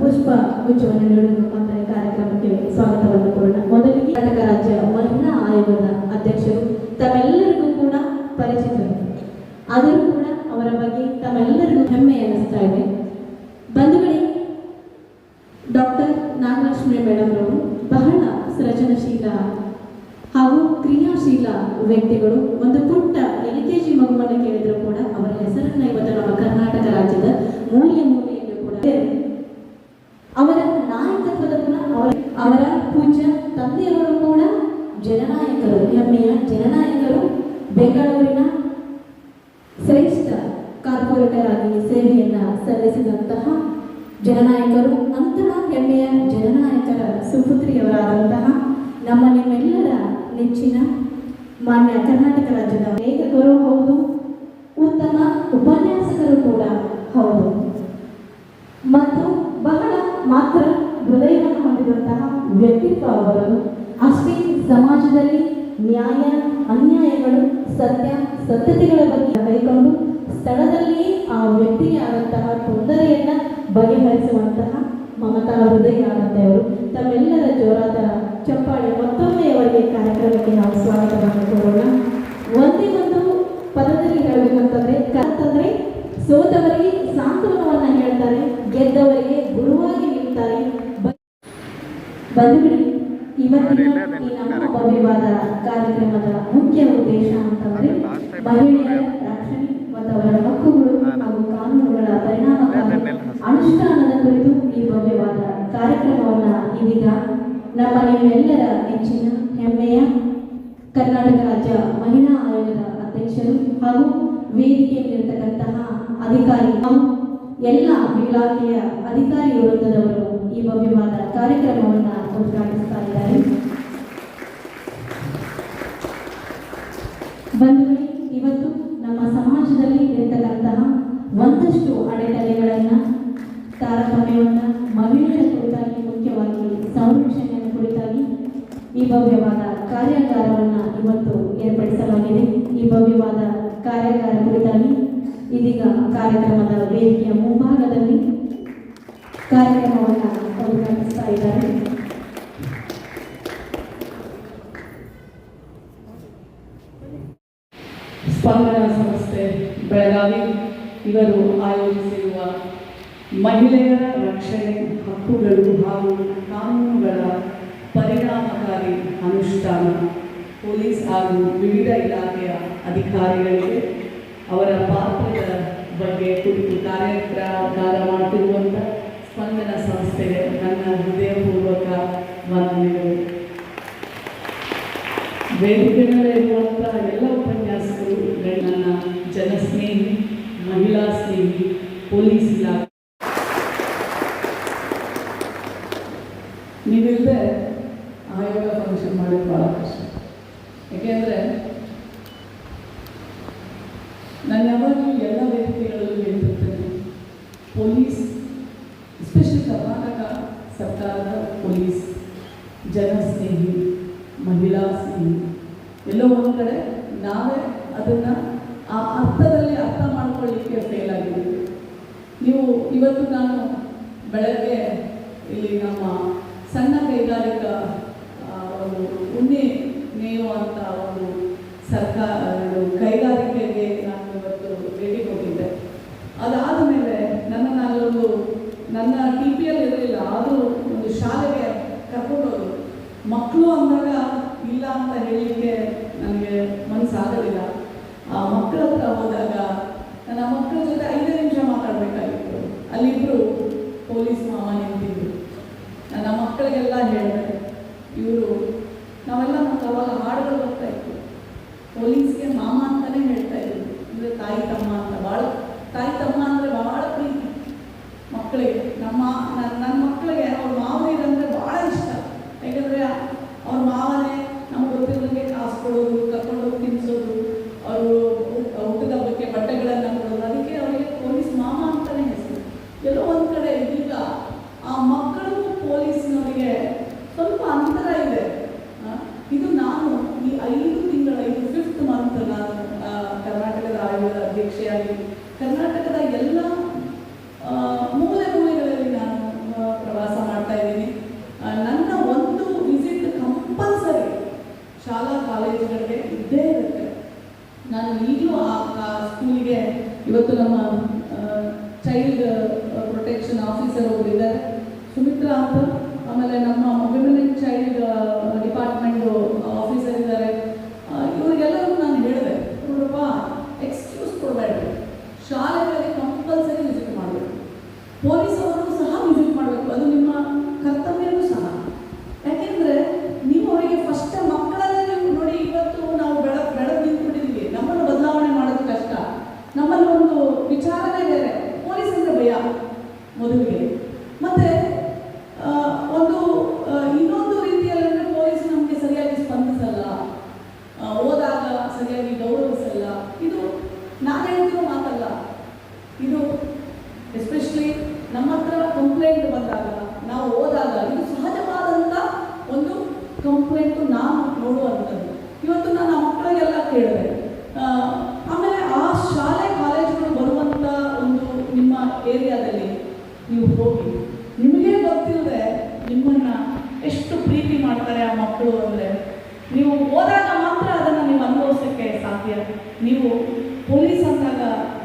ಪುಷ್ಪ ಗುಚ್ಛವನ್ನು ನೀಡುವ ಮುಖಾಂತರ ಕಾರ್ಯಕ್ರಮಕ್ಕೆ ಸ್ವಾಗತವನ್ನು ಕೊಡೋಣ. ಮೊದಲಿಗೆ ಕರ್ನಾಟಕ ರಾಜ್ಯ ಮಹಿಳಾ ಆಯೋಗದ ಅಧ್ಯಕ್ಷರು, ತಮ್ಮೆಲ್ಲರಿಗೂ ಕೂಡ ಪರಿಚಿತರು. ಆದರೂ ಕೂಡ ಅವರ ಬಗ್ಗೆ ತಮ್ಮೆಲ್ಲರಿಗೂ ಹೆಮ್ಮೆ ಅನ್ನಿಸ್ತಾ ಇದೆ. ಬಂಧುಗಳೇ, ಡಾಕ್ಟರ್ ನಾಗಲಕ್ಷ್ಮಿ ಮೇಡಮ್ ಅವರು ಬಹಳ ಸೃಜನಶೀಲ ಹಾಗೂ ಕ್ರಿಯಾಶೀಲ ವ್ಯಕ್ತಿಗಳು. ಒಂದು ಪುಟ್ಟ ಶ್ರೇಷ್ಠ ಕಾರ್ಪೊರೇಟರ್ ಆಗಿ ಸೇವೆಯನ್ನ ಸಲ್ಲಿಸಿದಂತಹ ಜನನಾಯಕರು, ಅಂತಹ ಹೆಮ್ಮೆಯ ಜನನಾಯಕರ ಸುಪುತ್ರಿಯವರಾದಂತಹ ನಮ್ಮ ನಿಮ್ಮೆಲ್ಲರ ನೆಚ್ಚಿನ ಮಾನ್ಯ ಕರ್ನಾಟಕ ರಾಜ್ಯದ ಲೇಖಕರು ಹೌದು ನ್ಯಾಯ, ಅನ್ಯಾಯಗಳು, ಸತ್ಯ, ಸತ್ಯತೆಗಳ ಬಗ್ಗೆ ಕೈಕೊಂಡು ಸ್ಥಳದಲ್ಲಿಯೇ ಆ ವ್ಯಕ್ತಿಗೆ ಆದಂತಹ ತೊಂದರೆಯನ್ನ ಬಗೆಹರಿಸುವಂತಹ ಮಮತಾ ಹೃದಯ ಅವರು. ತಮ್ಮೆಲ್ಲರ ಜೋರಾದ ಚಪ್ಪಾಳೆ ಮತ್ತೊಮ್ಮೆ ಅವರಿಗೆ ಕಾರ್ಯಕ್ರಮಕ್ಕೆ ನಾವು ಸ್ವಾಗತವನ್ನು ಕೋರೋಣ. ಒಂದೇ ಒಂದು ಪದದಲ್ಲಿ ಹೇಳಬೇಕಂತಂದ್ರೆ ಕರ್ತಂದ್ರೆ ಸೋತವರಿಗೆ ಸಾಂತ್ವನವನ್ನ ಹೇಳ್ತಾರೆ, ಗೆದ್ದವರಿಗೆ ಗುರುವಾಗಿ ನಿಲ್ತಾರೆ. ಬ- ಬಂಧುಗಳೇ ಇವತ್ತಿನ ಈ ನಮ್ಮ ವಿವಾದ ಕಾರ್ಯಕ್ರಮದ ಮುಖ್ಯ ಉದ್ದೇಶ ಅಂತಂದ್ರೆ ಮಹಿಳೆಯರ ರಕ್ಷಣೆ ಮತ್ತು ಅವರ ಹಕ್ಕುಗಳು ಹಾಗೂ ಕಾನೂನುಗಳ ಪರಿಣಾಮಕಾರಿ ಅನುಷ್ಠಾನದ ಕುರಿತು ಈ ಭವ್ಯವಾದ ಕಾರ್ಯಕ್ರಮವನ್ನ ಇದೀಗ ನಮ್ಮ ನಿಮ್ಮೆಲ್ಲರ ನೆಚ್ಚಿನ ಹೆಮ್ಮೆಯ ಕರ್ನಾಟಕ ರಾಜ್ಯ ಮಹಿಳಾ ಆಯೋಗದ ಅಧ್ಯಕ್ಷರು ಹಾಗೂ ವೇದಿಕೆಯಲ್ಲಿರ್ತಕ್ಕಂತಹ ಅಧಿಕಾರಿ ಎಲ್ಲ ಇಲಾಖೆಯ ಅಧಿಕಾರಿ ವೃಂದದವರು ಈ ಭವ್ಯವಾದ ಕಾರ್ಯಕ್ರಮವನ್ನು ಉದ್ಘಾಟಿಸ್ತಾ ಇದ್ದಾರೆ ಬಂಧುಗಳೇ ಇವತ್ತು ನಮ್ಮ ಸಮಾಜದಲ್ಲಿ ಇರತಕ್ಕಂತಹ ಒಂದಷ್ಟು ಅಡೆತಡೆಗಳನ್ನ ತಾರತಮ್ಯವನ್ನ ಮಹಿಳೆಯರ ಕುರಿತಾಗಿ, ಮುಖ್ಯವಾಗಿ ಸಂರಕ್ಷಣೆಯ ಕುರಿತಾಗಿ ಈ ಭವ್ಯವಾದ ಕಾರ್ಯಾಗಾರವನ್ನು ಇವತ್ತು ಏರ್ಪಡಿಸಲಾಗಿದೆ. ಈ ಭವ್ಯವಾದ ಕಾರ್ಯಾಗಾರ ಕುರಿತಾಗಿ ಇದೀಗ ಕಾರ್ಯಕ್ರಮದ ವೇದಿಕೆಯ ಮುಂಭಾಗದಲ್ಲಿ ಕಾರ್ಯಕ್ರಮವನ್ನು ಉದ್ಘಾಟಿಸ್ತಾ ಇದ್ದಾರೆ. ಸ್ಪಂದನ ಸಂಸ್ಥೆ ಬೆಳಗಾವಿ, ಇವರು ಆಯೋಜಿಸಿರುವ ಮಹಿಳೆಯರ ರಕ್ಷಣೆ, ಹಕ್ಕುಗಳು ಹಾಗೂ ಕಾನೂನುಗಳ ಪರಿಣಾಮಕಾರಿ ಅನುಷ್ಠಾನ. ಪೊಲೀಸ್ ಹಾಗೂ ವಿವಿಧ ಇಲಾಖೆಯ ಅಧಿಕಾರಿಗಳಿಗೆ ಅವರ ಪಾತ್ರದ ಬಗ್ಗೆ ಕುರಿತು ಕಾರ್ಯಕ್ರಮ ಮಾಡುತ್ತಿರುವಂಥ ಸ್ಪಂದನ ಸಂಸ್ಥೆಗೆ ನನ್ನ ಹೃದಯಪೂರ್ವಕ ವಂದನೆಗಳು. ವೇದಿಕೆ ಮೇಲೆ ಎಲ್ಲ ಉಪನ್ಯಾಸಗಳು ನನ್ನ ಜನಸ್ನೇಹಿ, ಮಹಿಳಾ ಸ್ನೇಹಿ, ಪೊಲೀಸ್ ಇಲಾಖೆ ಯಾಕೆಂದರೆ ನಾನು ಯಾವಾಗಲೂ ಎಲ್ಲ ವೇದಿಕೆಗಳಲ್ಲೂ ಹೇಳ್ತಿರ್ತೇನೆ ಪೊಲೀಸ್ ಎಸ್ಪೆಷಲಿ ಕರ್ನಾಟಕ ಸರ್ಕಾರದ ಪೊಲೀಸ್ ಜನಸ್ನೇಹಿ ಮಹಿಳಾ ಸ್ನೇಹಿ, ಎಲ್ಲೋ ಒಂದು ಕಡೆ ನಾವೇ ಅದನ್ನು ಆ ಅರ್ಥದಲ್ಲಿ ಅರ್ಥ ಮಾಡ್ಕೊಳ್ಳಿಕ್ಕೆ ಫೇಲ್ ಆಗಿದ್ದೀವಿ. ನೀವು, ಇವತ್ತು ನಾನು ಬೆಳಗ್ಗೆ ಇಲ್ಲಿ ನಮ್ಮ ಸಣ್ಣ ಕೈಗಾರಿಕಾ ಆ, ಒಂದು ಉಣ್ಣೆ ನೇಯುವಂಥ ಒಂದು ಸರ್ಕಾರ ಕೈಗಾರಿಕೆಗೆ ನಾನು ಇವತ್ತು ಭೇಟಿ ಕೊಟ್ಟಿದ್ದೆ. ಅದಾದ ಮೇಲೆ ನನ್ನನ್ನು ಅಲ್ಲೊಂದು ನನ್ನ ಟಿ ಪಿ ಎಲ್ ಇರಲಿಲ್ಲ, ಆದರೂ ಒಂದು ಶಾಲೆಗೆ ಕರ್ಕೊಂಡು ಮಕ್ಕಳು ಅಂದಾಗ ಇಲ್ಲ ಅಂತ ಹೇಳಲಿಕ್ಕೆ ನನಗೆ ಮನಸ್ಸಾಗಲಿಲ್ಲ. ಆ, ಮಕ್ಕಳ ಹತ್ರ ಹೋದಾಗ ನನ್ನ ಮಕ್ಕಳ ಜೊತೆ ಐದೇ ನಿಮಿಷ ಮಾತಾಡಬೇಕಾಗಿತ್ತು. ಅಲ್ಲಿಬ್ಬರು ಪೊಲೀಸ್ ಮಾವ ನಿಂತಿದ್ರು. ನನ್ನ ಮಕ್ಕಳಿಗೆಲ್ಲ ಹೇಳಿದೆ, ಇವರು, ನಾವೆಲ್ಲ ನಮ್ಮ ಅವಾಗ ಹಾಡುಗಳು ಬರ್ತಾ ಇತ್ತು ಪೊಲೀಸ್ಗೆ ಮಾಮ ಅಂತಾನೆ ಹೇಳ್ತಾ ಇದ್ರು. ಅಂದರೆ ತಾಯಿ ತಮ್ಮ ಅಂತ. ಭಾಳ ತಾಯಿ ತಮ್ಮ ಅಂದರೆ ಭಾಳ ಪ್ರೀತಿ. ಮಕ್ಕಳಿಗೆ. ನಮ್ಮ ನನ್ನ ಮಕ್ಕಳಿಗೆ ಅವ್ರ ಮಾವನಿರಂದ್ರೆ ಭಾಳ ಇಷ್ಟ. ಯಾಕಂದರೆ ಅವ್ರ ಮಾವನೇ ನಮ್ಗೆ ಗೊತ್ತಿರೋದಕ್ಕೆ ಕಾಸು ಕೊಡೋದು ಕರ್ಕೊಂಡೋಗಿ ಕರ್ನಾಟಕದ ಎಲ್ಲ ಮೂಲೆ ಮೂಲೆಗಳಲ್ಲಿ ನಾನು ಪ್ರವಾಸ ಮಾಡ್ತಾ ಇದ್ದೀನಿ. ನನ್ನ ಒಂದು ವಿಸಿಟ್ ಕಂಪಲ್ಸರಿ ಶಾಲಾ ಕಾಲೇಜುಗಳಿಗೆ ಇದ್ದೇ ಇರುತ್ತೆ. ನಾನು ಈಗಲೂ ಆ ಸ್ಕೂಲಿಗೆ ಇವತ್ತು ನಮ್ಮ ಚೈಲ್ಡ್ ಪ್ರೊಟೆಕ್ಷನ್ ಆಫೀಸರ್ ಒಬ್ಬರಿದ್ದಾರೆ ಸುಮಿತ್ರಾ ಅಂತ, ಆಮೇಲೆ ನಮ್ಮ ವಿಮೆನ್ ಚೈಲ್ಡ್ ಕಂಪ್ಲೇಂಟು ನಾನು ನೋಡುವಂಥದ್ದು. ಇವತ್ತು ನಾನು ಆ ಮಕ್ಕಳಿಗೆಲ್ಲ ಕೇಳಿದೆ. ಆಮೇಲೆ ಆ ಶಾಲೆ, ಕಾಲೇಜುಗಳು ಬರುವಂಥ ಒಂದು ನಿಮ್ಮ ಏರಿಯಾದಲ್ಲಿ ನೀವು ಹೋಗಿ, ನಿಮಗೆ ಗೊತ್ತಿಲ್ಲದೆ ನಿಮ್ಮನ್ನು ಎಷ್ಟು ಪ್ರೀತಿ ಮಾಡ್ತಾರೆ ಆ ಮಕ್ಕಳು ಅಂದರೆ, ನೀವು ಹೋದಾಗ ಮಾತ್ರ ಅದನ್ನು ನೀವು ಅನುಭವಿಸೋಕ್ಕೆ ಸಾಧ್ಯ. ನೀವು ಪೊಲೀಸ್ ಅಂದಾಗ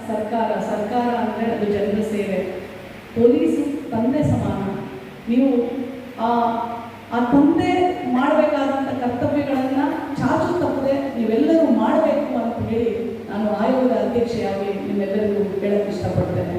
ಸರ್ಕಾರ ಸರ್ಕಾರ ಅಂದರೆ ಅದು ಜನರ ಸೇವೆ. ಪೊಲೀಸ್ ತಂದೆ ಸಮಾನ. ನೀವು ಆ ಆ ತಂದೆ ಮಾಡಬೇಕಾದಂಥ ಕರ್ತವ್ಯಗಳನ್ನು ಚಾಚು ತಪ್ಪದೆ ನೀವೆಲ್ಲರೂ ಮಾಡಬೇಕು ಅಂತ ಹೇಳಿ ನಾನು ಆಯೋಗದ ಅಧ್ಯಕ್ಷೆಯಾಗಿ ನಿಮ್ಮೆಲ್ಲರಿಗೂ ಹೇಳಕ್ಕೆ ಇಷ್ಟಪಡ್ತೇನೆ.